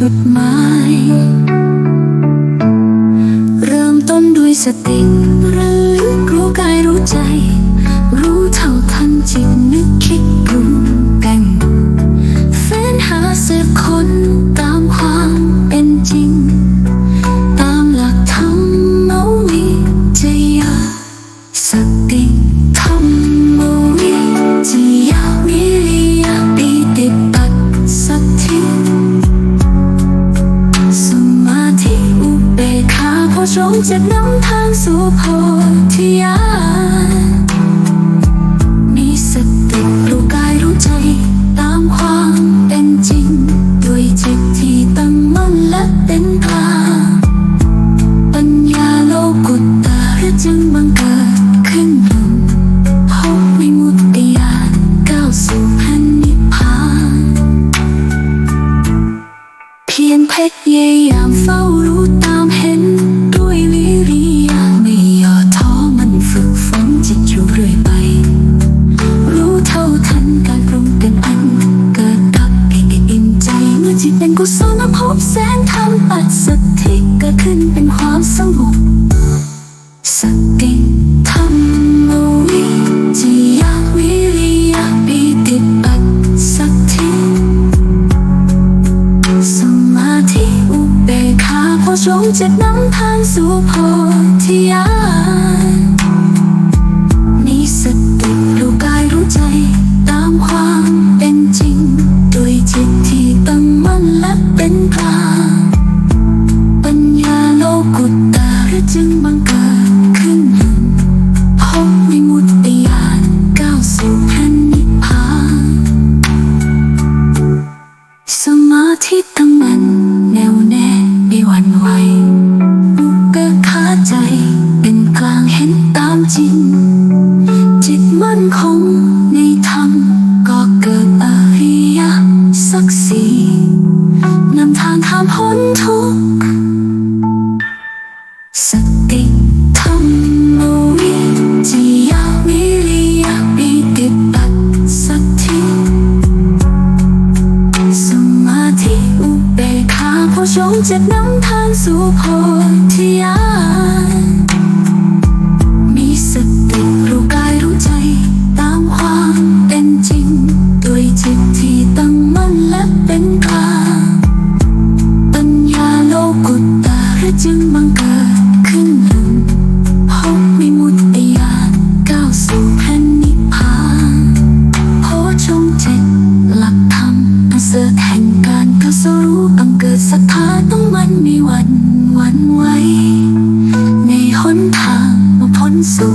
จุดหมาย เริ่มต้นด้วยสติระลึกรู้กายรู้ใจ รู้เท่าทันจิตนึกคิดปรุง งจะนำทางสู่โพธิญามีสติรู้กายรู้ใจ ตามความเป็นจริง ด้วยจิตที่ตั้งมั่นและเป็นกลางปัญญาโลกุตตะจึงบังเกิดขึ้นหนึ่งพบวิมุตติญาณก้าวสู่แผ่นนิพพาน เพียงเพชรยายม งธรรมปัสสติก็ขึ้นเป็นความสงบสติธรรมวิจิยาวิริยาปิติปัสสัทธิสมาธิอุเบกขาพอชงจะนำทางสู่โพธิญาณ ข้ามพ้นทุกข์สติธรรมวิจยาวิริยาปิติปัสสัทธิสมาธิอุเบกขาผู้ชงจะนำทางสู่โพธิญาณ อันเสดแห่งการเข้าสู่รู้บังเกิดศรัทธาต้องมันมีวันวันไหวในหนทางมาพ้นสู่